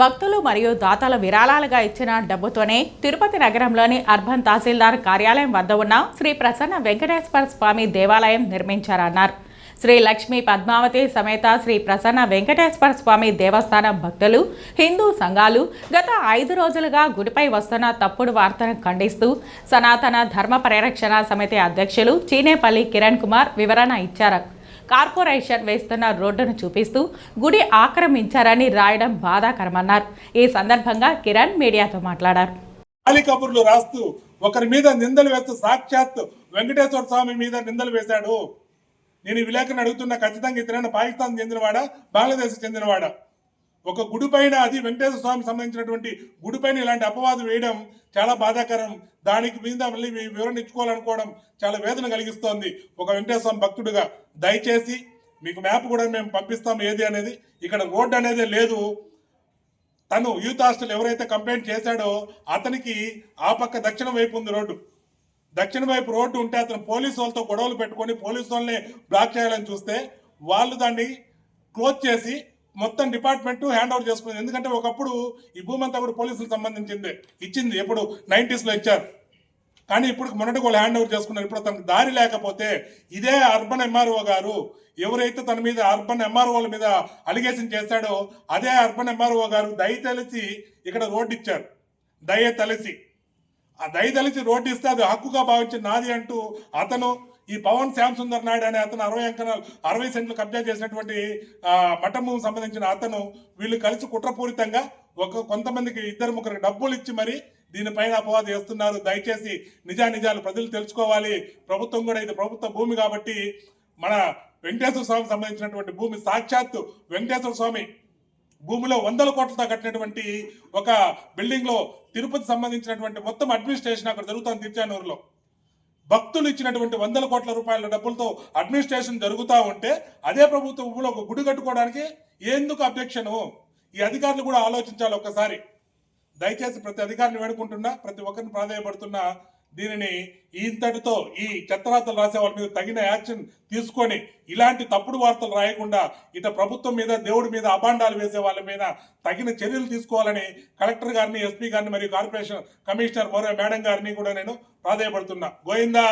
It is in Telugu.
భక్తులు మరియు దాతల విరాళాలుగా ఇచ్చిన డబ్బుతోనే తిరుపతి నగరంలోని అర్బన్ తహసీల్దార్ కార్యాలయం వద్ద ఉన్న శ్రీ ప్రసన్న వెంకటేశ్వర స్వామి దేవాలయం నిర్మించారన్నారు. శ్రీ లక్ష్మీ పద్మావతి సమేత శ్రీ ప్రసన్న వెంకటేశ్వర స్వామి దేవస్థానం భక్తులు హిందూ సంఘాలు గత ఐదు రోజులుగా గుడిపై వస్తున్న తప్పుడు వార్తను ఖండిస్తూ సనాతన ధర్మ పరిరక్షణ సమితి అధ్యక్షులు చీనేపల్లి కిరణ్ కుమార్ వివరణ ఇచ్చారు. కార్పొరేషన్ వేస్తున్న రోడ్డును చూపిస్తూ గుడి ఆక్రమించారని రాయడం బాధాకరమన్నారు. ఈ సందర్భంగా కిరణ్ మీడియాతో మాట్లాడారు. ఖాళీ కబుర్లు రాస్తూ ఒకరి మీద నిందలు వేస్తూ సాక్షాత్ వెంకటేశ్వర స్వామి మీద నిందలు వేశాడు. నేను విలేకరుని అడుగుతున్నా ఖచ్చితంగా ఇతరైన పాకిస్తాన్ చెందినవాడా? బంగ్లాదేశ్ చెందినవాడా? ఒక గుడి పైన అది వెంకటేశ్వర స్వామికి సంబంధించినటువంటి గుడి పైన ఇలాంటి అపవాదం వేయడం చాలా బాధాకరం. దానికి మీద మళ్ళీ మీ వివరణ ఇచ్చుకోవాలనుకోవడం చాలా వేదన కలిగిస్తోంది ఒక వెంకటేశ్వర స్వామి భక్తుడిగా. దయచేసి మీకు మ్యాప్ కూడా మేము పంపిస్తాం ఏది అనేది. ఇక్కడ రోడ్డు అనేది లేదు. తను యూత్ హాస్టల్ ఎవరైతే కంప్లైంట్ చేశాడో అతనికి ఆ పక్క దక్షిణ వైపు ఉంది రోడ్డు. దక్షిణ వైపు రోడ్డు ఉంటే అతను పోలీసు వాళ్ళతో గొడవలు పెట్టుకొని పోలీసు వాళ్ళని బ్లాక్ చేయాలని చూస్తే వాళ్ళు దాన్ని క్లోజ్ చేసి మొత్తం డిపార్ట్మెంట్ హ్యాండ్ ఓవర్ చేసుకుంది. ఎందుకంటే ఒకప్పుడు ఈ భూమి అంతా కూడా పోలీసులకు సంబంధించింది. ఇచ్చింది ఎప్పుడు నైంటీస్లో ఇచ్చారు. కానీ ఇప్పుడు మొన్నటి వాళ్ళు హ్యాండ్ ఓవర్ చేసుకున్నారు. ఇప్పుడు తనకు దారి లేకపోతే ఇదే అర్బన్ ఎంఆర్ఓ గారు ఎవరైతే తన మీద అర్బన్ ఎంఆర్ఓల మీద అలిగేషన్ చేశాడో అదే అర్బన్ ఎంఆర్ఓ గారు దయ తలసి ఇక్కడ రోడ్డు ఇచ్చారు. దయ తలసి. ఆ దయ తలసి రోడ్డు ఇస్తే అది హక్కుగా భావించి నాది అంటూ అతను ఈ పవన్ శ్యామ్ సుందర్ నాయుడు అనే అతను అరవై అంకణాలు అరవై సెంట్లు కబ్జా చేసినటువంటి ఆ, మఠం భూమికి సంబంధించిన అతను వీళ్ళు కలిసి కుట్రపూరితంగా ఒక కొంతమందికి ఇద్దరు ముగ్గురికి డబ్బులు ఇచ్చి మరి దీనిపైన అపవాదం చేస్తున్నారు దయచేసి నిజానిజాలు ప్రజలు తెలుసుకోవాలి. ప్రభుత్వం కూడా ఇది ప్రభుత్వ భూమి కాబట్టి మన వెంకటేశ్వర స్వామికి సంబంధించినటువంటి భూమి సాక్షాత్తు వెంకటేశ్వర స్వామి భూమిలో వందల కోట్లతో కట్టినటువంటి ఒక బిల్డింగ్లో తిరుపతి సంబంధించినటువంటి మొత్తం అడ్మినిస్ట్రేషన్ అక్కడ జరుగుతుంది తిరుచానూరులో. భక్తులు ఇచ్చినటువంటి వందల కోట్ల రూపాయల డబ్బులతో అడ్మినిస్ట్రేషన్ జరుగుతూ ఉంటే అదే ప్రభుత్వం ఊళ్ళో ఒక గుడి కట్టుకోవడానికి ఎందుకు అబ్జెక్షను ఈ అధికారులు కూడా ఆలోచించాలి ఒక్కసారి. దయచేసి ప్రతి అధికారిని వేడుకుంటున్నా ప్రతి ఒక్కరిని ప్రాధాన్యపడుతున్నా దీనిని ఇంతటితో ఈ చెత్తరాతలు రాసే వాళ్ళ మీద తగిన యాక్షన్ తీసుకొని ఇలాంటి తప్పుడు వార్తలు రాయకుండా ఇట ప్రభుత్వం మీద దేవుడి మీద అభాండాలు వేసే వాళ్ళ మీద తగిన చర్యలు తీసుకోవాలని కలెక్టర్ గారిని ఎస్పీ గారిని మరియు కార్పొరేషన్ కమిషనర్ మరో మేడం గారిని కూడా నేను ప్రాధాయపడుతున్నా. గోయిందా